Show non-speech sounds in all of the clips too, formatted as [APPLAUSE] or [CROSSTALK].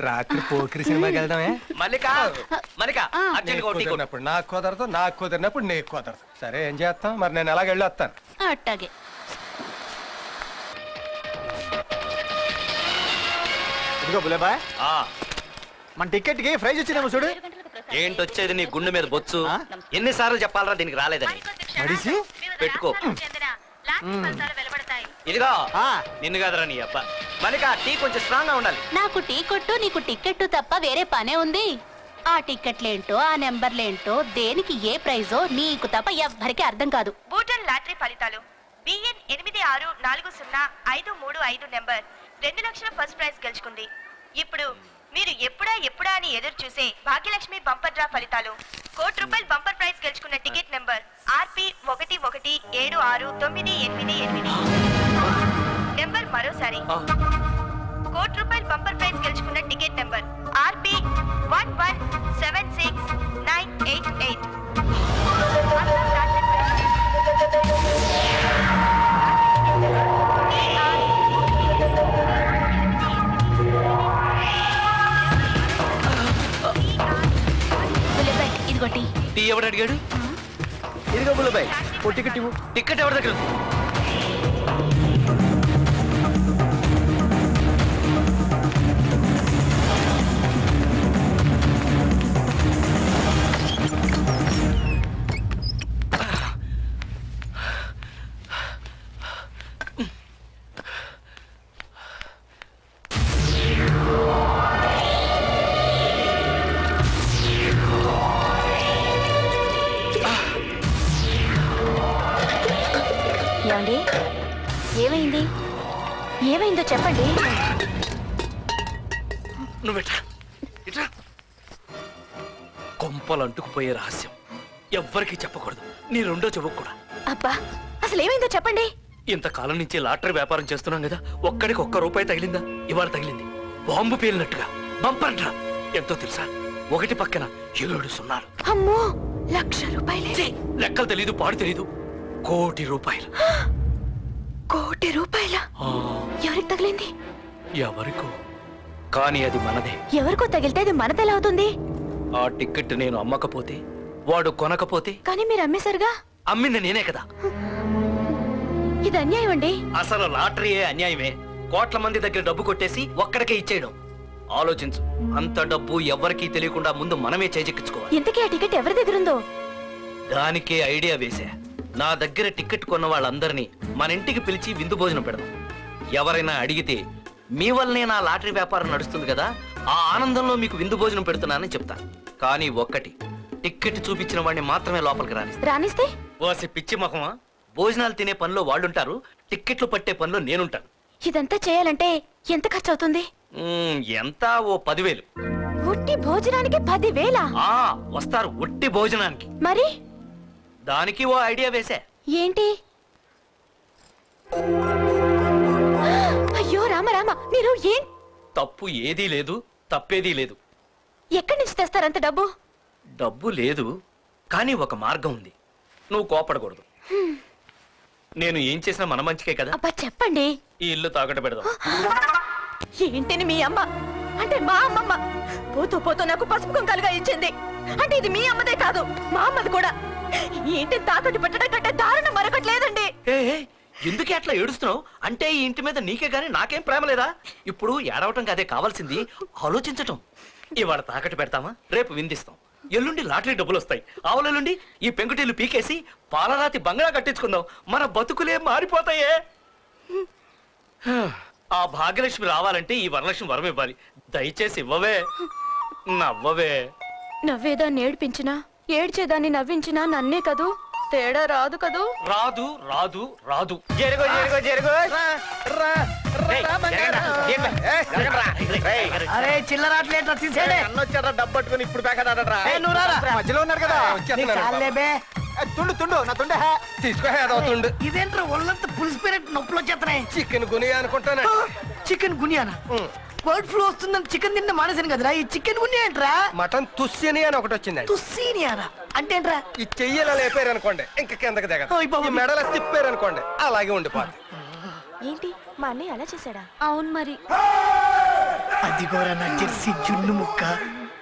రాత్రి పోకిరి సినిమాకి వెళ్దామే? మల్లిక మల్లిక అర్జెంట్ కుదిరినప్పుడు నాకు కుదరదు నాకు కుదిరినప్పుడు నీకు కుదరదు. సరే ఏం చేస్తాం? మరి నేను ఎలాగ వెళ్ళి వస్తాను. అట్టాగే. ఇదిగో బులేబాయ్ మన టికెట్కి ప్రైజ్ వచ్చిందేమో చూడు. ఏంటి వచ్చేది నీ గుండె మీద బొచ్చు? ఎన్నిసార్లు చెప్పాలరా దీనికి రాలేదని? మడిసి? పెట్టుకో. ఇదిగో ఆ, నిన్ను కాదురా నీ అబ్బా. మల్లిక టీ కొంచెం స్ట్రాంగ్గా ఉండాలి. నాకు టీ కొట్టు నీకు టికెట్ తప్ప వేరే పనే ఉంది. ఆ టికెట్లేంటో ఆ నెంబర్లేంటో దేనికి ఏ ప్రైజో నీకు తప్ప ఎవ్వరికి అర్థం కాదు. బూటన్ లాటరీ ఫలితాలు. బిఎన్ ఎనిమిది ఆరు నాలుగు సున్నా ఐదు మూడు ఐదు నెంబర్. రెండు లక్షల ఫస్ట్ ప్రైజ్ గెలుచుకుంది. ఇప్పుడు మీరు ఎప్పుడా ఎప్పుడా అని ఎదురు చూసే భాగ్యలక్ష్మి బంపర్ డ్రా ఫలితాలు. కోటి రూపాయల బంపర్ ప్రైజ్ గెలుచుకున్న టికెట్ నెంబర్. ఆర్పి ఒకటి ఒకటి ఏడు ఆరు తొమ్మిది ఎనిమిది ఎనిమిది. మరోసారి. కోటి రూపాయల బంపర్ ప్రైజ్ గెలుచుకున్న ticket number RP one one seven six nine eight eight. Bullebbai, టీ. ఎవడు అడిగాడు? ఇదిగో బులేబాయ్ ఓ టికెట్ ఇవ్వు. టికెట్ ఎవరి దగ్గర నువ్వు ఇట్రా ఇట్రా కొంపలు అంటుకుపోయే రహస్యం ఎవ్వరికీ చెప్పకూడదు. నీ రెండో చెవుకు కూడా. అబ్బా అసలు ఏమైందో చెప్పండి. ఇంతకాలం నుంచి లాటరీ వ్యాపారం చేస్తున్నాం కదా ఒక్కడికి ఒక్క రూపాయి తగిలిందా? ఇవాళ తగిలింది. బాంబు పేలినట్టుగా. బంపర్ డ్రా ఎంతో తెలుసా? ఒకటి పక్కన ఏడు సున్నాలు. అమ్మో లక్ష రూపాయలే. లెక్కలు తెలీదు పాడు తెలీదు. కోటి రూపాయలు. [GASPS] కోటి రూపాయల? ఎవరికి తగిలింది? ఎవరికో. కానీ అది మనదే. ఎవరికో తగిలితే అది మనదెలా అవుతుంది? ఆ టికెట్ నేను అమ్మకపోతే వాడు కొనకపోతే? కానీ మీరు అమ్మేశారుగా? అమ్మింది నేనే కదా. ఇది అన్యాయం అండి. అసలు లాటరీయే అన్యాయమే. కోట్ల మంది దగ్గర డబ్బు కొట్టేసి ఒక్కడికే ఇచ్చేయడం. ఆలోచించు అంత డబ్బు ఎవరికీ తెలియకుండా ముందు మనమే చేజెక్కించుకోవాలి. ఇంతకీ ఆ టికెట్ ఎవరి దగ్గర ఉందో? దానికే ఐడియా వేసా. నా దగ్గర టికెట్ కొన్న వాళ్ళందరినీ మన ఇంటికి పిలిచి విందు భోజనం పెడదాం. ఎవరైనా అడిగితే మీ వల్లనే నా లాటరీ వ్యాపారం నడుస్తుంది కదా ఆ ఆనందంలో మీకు విందు భోజనం పెడుతున్నానని చెప్తా. కానీ ఒక్కటి టికెట్ చూపించిన వాడిని మాత్రమే లోపలికి రానిస్తా. రానిస్తే? ఓసి పిచ్చి మొహమా? భోజనాలు తినే పనిలో వాళ్ళుంటారు టిక్కెట్లు పట్టే పనిలో నేనుంటాను. ఇదంతా చేయాలంటే ఎంత ఖర్చు అవుతుంది మ్మ్, ఎంత? ఓ పదివేలు. ఉట్టి భోజనానికి పదివేల? ఆ వస్తారు ఒట్టి భోజనానికి. మరి? దానికి ఓ ఐడియా వేసా. ఏంటి? రామ రామ మీరు ఏం? తప్పు ఏదీ లేదు తప్పేదీ లేదు. ఎక్కడి నుంచి తెస్తారంత డబ్బు? డబ్బు లేదు కానీ ఒక మార్గం ఉంది. నువ్వు కోపడకూడదు. నేను ఏం చేసినా మన మంచికే కదా? అబ్బా చెప్పండి. ఈ ఇల్లు తాకట పెడదాం. ఏంటిని మీ అమ్మ? అంటే మా అమ్మమ్మ. పోతూ పోతూ నాకు పసుపు కుంకాలుగా ఇచ్చింది. అంటే ఇది మీ అమ్మదే కాదు మా అమ్మది కూడా. ఇంటిని తాకట్టు పెట్టడం కంటే దారుణం మరొకటి లేదండి. ఎందుకే అట్లా ఏడుస్తున్నావు? అంటే ఈ ఇంటి మీద నీకే గానీ నాకేం ప్రేమ లేదా? ఇప్పుడు ఏడవటం కాదే కావాల్సింది ఆలోచించటం. ఇవాళ తాకట్టు పెడతామా? రేపు విందిస్తాం. ఎల్లుండి లాటరీ డబ్బులు వస్తాయి. ఆవులెల్లుండి ఈ పెంకుటీలు పీకేసి పాలరాతి బంగ్లా కట్టించుకుందాం. మన బతుకులే మారిపోతాయే. ఆ భాగ్యలక్ష్మి రావాలంటే ఈ వరలక్ష్మి వరం ఇవ్వాలి. దయచేసి ఇవ్వవే. నవ్వవే. నవ్వేదాన్ని ఏడిపించినా ఏడ్చేదాన్ని నవ్వించినా నన్నే కదూ? తేడా రాదు కదూ? రాదు రాదు రాదు. జరుగు జరుగు జరుగు. అరే చిల్లరాట్లేట్రా తీసేడే అన్నొచ్చారా డబ్బు పట్టుకుని ఇప్పుడు నువ్వు రారా. మధ్యలో ఉన్నారు కదా. నీకు చాలులే బే. ఏ, తుండు తుండు నా తుండే. తీసుకో ఏదవుతుండు ఇదేంట్రా ఒళ్ళంతా పులిసిపోయినట్టు నొప్పులు వచ్చేస్తున్నాయి? చికెన్ గుని అనుకుంటాను. చికెన్ గునియానా? బర్డ్ ఫ్లూ వస్తుందని చికెన్ తిన్న మానేసాను కదరా. ఈ చికెన్ గునియా ఏంట్రా? మటన్ తుస్సిని అని ఒకటి వచ్చిందండి తుస్సీనియానా? అంటే ఏంట్రా ఈ చెయ్యలా లేపారు అనుకోండి ఇంకా కిందకి దిగదు. ఓయ్ బాబు. ఈ మెడల తిప్పారు అనుకోండి అలాగే ఉండిపోదు ఏంటి? మా అన్నయ్య అలా చేశాడా? అవును మరి. అది కూడా నా జెర్సీ జున్ను ముక్క.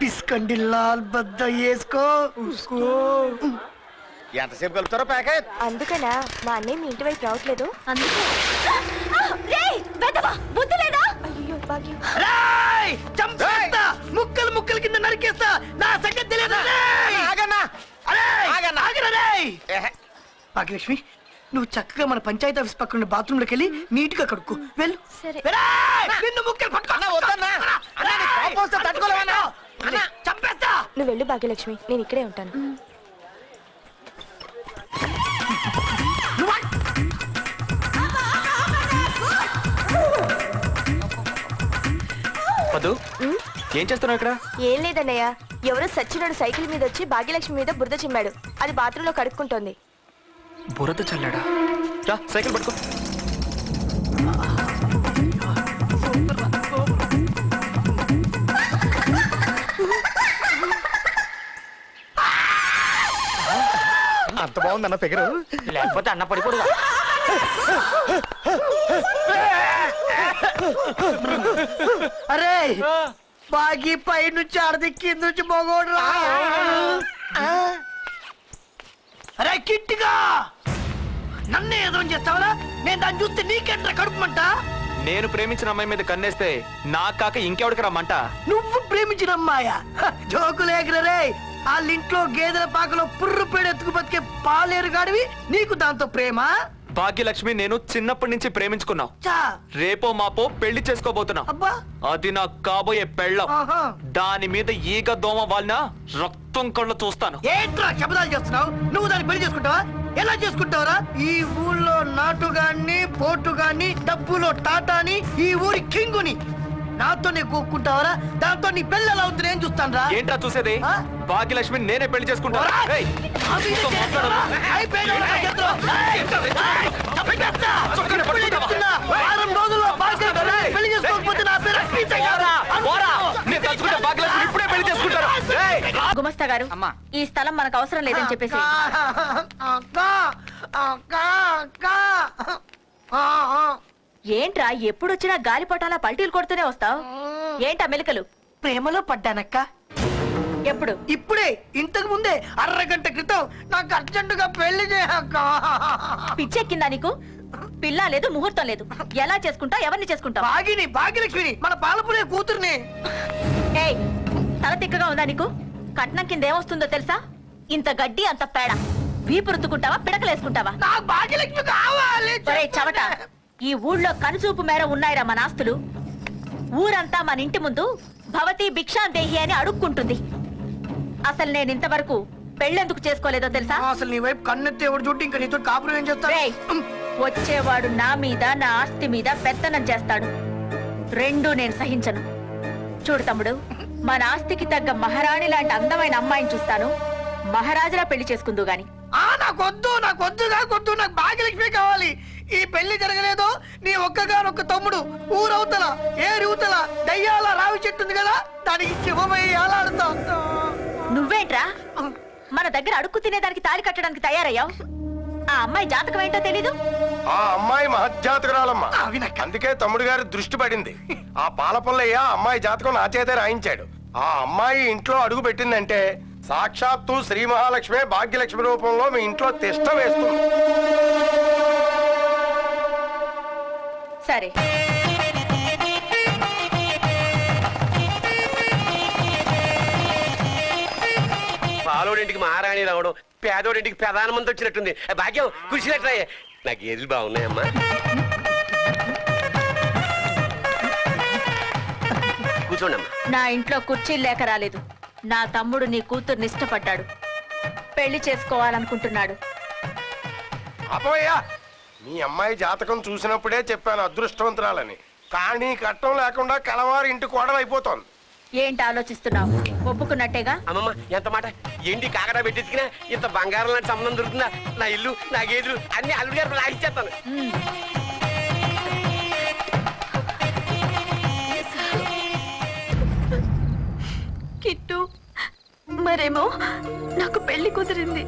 పిస్కండి లాల్ బద్ద వేసుకో ఎంతసేపు కలుపుతారో ప్యాకెట్? అందుకనా మా అన్నయ్య మీ ఇంటి వైపు రావట్లేదు? అందుకే. బుద్ధి లేదా? రేయ్! చంపేస్తా ముక్కలు ముక్కలు కింద నరికేస్తా నా సంగతి తెలియదు రేయ్! ఆగన్నా అరేయ్! ఆగన్నా. ఆగరా రేయ్! భాగ్యలక్ష్మి నువ్వు చక్కగా మన పంచాయతీ ఆఫీస్ పక్కన బాత్రూమ్లోకి వెళ్ళి నీట్గా కడుక్కో వెళ్ళు సరే. రేయ్! నిన్ను ముక్కలు పట్టుకో. అన్నా, వద్దన్నా. అన్నా, నీకు కోపం వస్తే తట్టుకోలేవన్నా? అన్నా, చంపేస్తా నువ్వు వెళ్ళు భాగ్యలక్ష్మి నేను ఇక్కడే ఉంటాను ఏం చేస్తున్నావు ఇక్కడ? ఏం లేదన్నయ్య. ఎవరో సచ్చినోడు సైకిల్ మీద వచ్చి భాగ్యలక్ష్మి మీద బురద చిమ్మాడు. అది బాత్రూంలో లో కడుక్కుంటోంది. బురద చల్లాడా? రా సైకిల్ పట్టుకో. అంత బాగుందన్న ఫిగరు. లేకపోతే అన్న పడిపోడుగా. అరే! బాగి పై నుంచి అర్ధి కింద నుంచి మగోడు రా. అరే కిట్టిగా! నన్నే ఏదో చేస్తావరా? నేను దాన్ని చూస్తే నీకెంట్రా కడుపుమంట నేను ప్రేమించిన అమ్మాయి మీద కన్నేస్తే నా కాక ఇంకెవడికి రమ్మంట? నువ్వు ప్రేమించిన అమ్మాయ? జోకులేకరా రే. వాళ్ళ ఇంట్లో గేదెల పాకలో పుర్రు పేడ ఎత్తుకు బతికే పాలేరు గాడివి నీకు దాంతో ప్రేమ? భాగ్యలక్ష్మి నేను చిన్నప్పటి నుంచి ప్రేమించుకున్నాం. రేపో మాపో పెళ్ళి చేసుకోబోతున్నాం. అబ్బా. అది నా కాబోయే పెళ్ళం. దాని మీద ఈగ దోమ వాళ్ళ రక్తం కళ్ళు చూస్తాను. ఏంట్రా శబ్దాలు చేస్తున్నావు? నువ్వు దాన్ని పెళ్ళి చేసుకుంటావా? ఎలా చేసుకుంటావరా? ఈ ఊళ్ళో నాటుగాన్ని పోటుగాన్ని డబ్బులో టాటాని ఈ ఊరి కింగుని నాతోనే కూక్కుంటావరా? దాంతో నీ పెళ్ళి ఎలా అవుతుంది నేను చూస్తాను రా ఏంట్రా చూసేది? ఆ? భాగ్యలక్ష్మి నేనే పెళ్ళి చేసుకుంటాను. ఏయ్, నీతో మాట్లాడను. చొక్కాని పట్టుకుంటావా? వారం రోజుల్లో భాగ్యలక్ష్మి పెళ్ళి చేసుకోకపోతే నా పేరు అశ్విత కాదు. పోరా, పోరా. నేను తలుచుకుంటే భాగ్యలక్ష్మి ఇప్పుడే పెళ్ళి చేసుకుంటారు. ఏయ్, గుమస్తా గారు ఈ స్థలం మనకు అవసరం లేదని చెప్పేసి. అక్క, అక్క, అక్క. ఏంట్రా ఎప్పుడు వచ్చినా గాలిపటాల పల్టీలు కొడుతూనే వస్తావు? ఏంటా మెలికలు? ప్రేమలో పడ్డానక్క. ఎప్పుడు? ఇప్పుడే ఇంతకు ముందే అరగంట క్రితం నాకు అర్జెంటుగా పెళ్ళి చేయక్క. పిచ్చెక్కిందా నీకు? పిల్ల లేదు ముహూర్తం లేదు. ఎలా చేసుకుంటావు ఎవరిని చేసుకుంటావు? భాగిని భాగ్యలక్ష్మిని మన పాలపురే కూతుర్ని. ఏయ్ తల తిక్కగా ఉందా నీకు? కట్నం కింద ఏమొస్తుందో తెలుసా? ఇంత గడ్డి అంత పేడ. వీపు రుద్దుకుంటావా పిడకలేసుకుంటావా? నాకు భాగ్యలక్ష్మి కావాలి చవట. ఈ ఊళ్ళో కనుచూపు మేర ఉన్నాయిరా మన ఆస్తులు. ఊరంతా మన ఇంటి ముందు భవతి భిక్షాందేహి అని అడుక్కుంటుంది. అసలు నేను ఇంతవరకు పెళ్ళెందుకు చేసుకోలేదో తెలుసా? అసలు నీ వైపు కన్నెత్తి ఎవడు చుట్టూ ఇంకా నీతో కాపురం ఏం చేస్తా రేయ్, వచ్చేవాడు నా మీద నా ఆస్తి మీద పెత్తనం చేస్తాడు. రెండు నేను సహించను. చూడు తమ్ముడు మన ఆస్తికి తగ్గ మహారాణి లాంటి అందమైన అమ్మాయిని చూస్తాను. మహారాజులా పెళ్ళి చేసుకుందు గాని. నాకొద్దు నాకొద్దు నాకొద్దు నాకు భాగ్యలక్ష్మి కావాలి. ఈ పెళ్ళి జరగలేదు? నీ ఒక్కగానొక్క తమ్ముడు ఊరవుతల ఏరువుతల దయ్యాల రావి చెట్టు ఉంది కదా? దానికి శివమై ఏలాడుతా. నువ్వేంట్రా? మన దగ్గర అడుక్కు తినేదానికి తాళి కట్టడానికి తయారయ్యావు. ఆ అమ్మాయి జాతకం ఏంటో తెలీదు? ఆ అమ్మాయి మహజ్జాతకురాలమ్మ. అందుకే తమ్ముడు గారి దృష్టి పడింది. ఆ పాలపల్లయ్య ఆ అమ్మాయి జాతకం నా చేతే రాయించాడు. ఆ అమ్మాయి ఇంట్లో అడుగు పెట్టిందంటే సాక్షాత్తు శ్రీ మహాలక్ష్మి భాగ్యలక్ష్మి రూపంలో మీ ఇంట్లో తిష్ట వేస్తుంది. సరే. పాలోడింటికి మహారాణి రావడం పేదోడింటికి ప్రధానమంత్రి వచ్చినట్టుంది. భాగ్యం కుర్చీలట్రా నాకు ఏది బాగున్నాయమ్మా. కూర్చోండి అమ్మా నా ఇంట్లో కుర్చీలు లేక రాలేదు. నా తమ్ముడు నీ కూతుర్ని ఇష్టపడ్డాడు. పెళ్ళి చేసుకోవాలనుకుంటున్నాడు. అపోయా మీ అమ్మాయి జాతకం చూసినప్పుడే చెప్పాను అదృష్టవంతురాలని. కానీ కట్టం లేకుండా కలవారి ఇంటి కోడలైపోతోంది ఏంటి ఆలోచిస్తున్నావు? ఒప్పుకున్నట్టేగా? అమ్మమ్మ ఎంత మాట? ఏంటి కాకడా పెట్టించుకున్నా ఇంత బంగారం లాంటి సంబంధం దొరుకుతుందా? నా ఇల్లు నా గేదెలు అన్ని అల్లుడి గారు లాగిచ్చేస్తాను. కిట్టు మరేమో? నాకు పెళ్ళి కుదిరింది.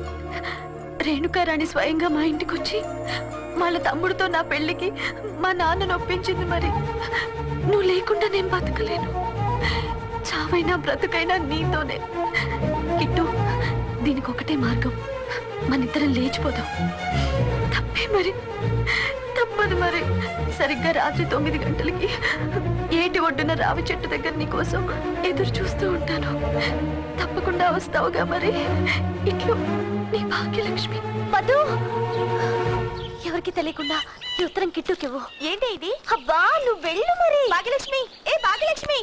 రేణుకారాణి స్వయంగా మా ఇంటికి వచ్చి వాళ్ళ తమ్ముడితో నా పెళ్ళికి మా నాన్న ఒప్పించింది మరి. నువ్వు లేకుండా నేను బతకలేను. చావైనా బ్రతుకైనా నీతోనే. కిట్టు దీనికి ఒకటే మార్గం. మన ఇద్దరం లేచిపోదాం. తప్పే మరి. తప్పదు మరి. సరిగ్గా రాత్రి తొమ్మిది గంటలకి ఏటి ఒడ్డున రావి చెట్టు దగ్గర నీ కోసం ఎదురు చూస్తూ ఉంటాను. తప్పకుండా వస్తావుగా మరి. ఇట్లు నీ భాగ్యలక్ష్మి. మధు! ఎవరికి తెలియకుండా ఈ ఉత్తరం కిట్టుకివ్వు. ఏంటి ఇది? అబ్బా నువ్వు వెళ్ళు మరి. భాగ్యలక్ష్మి! ఏ భాగ్యలక్ష్మి!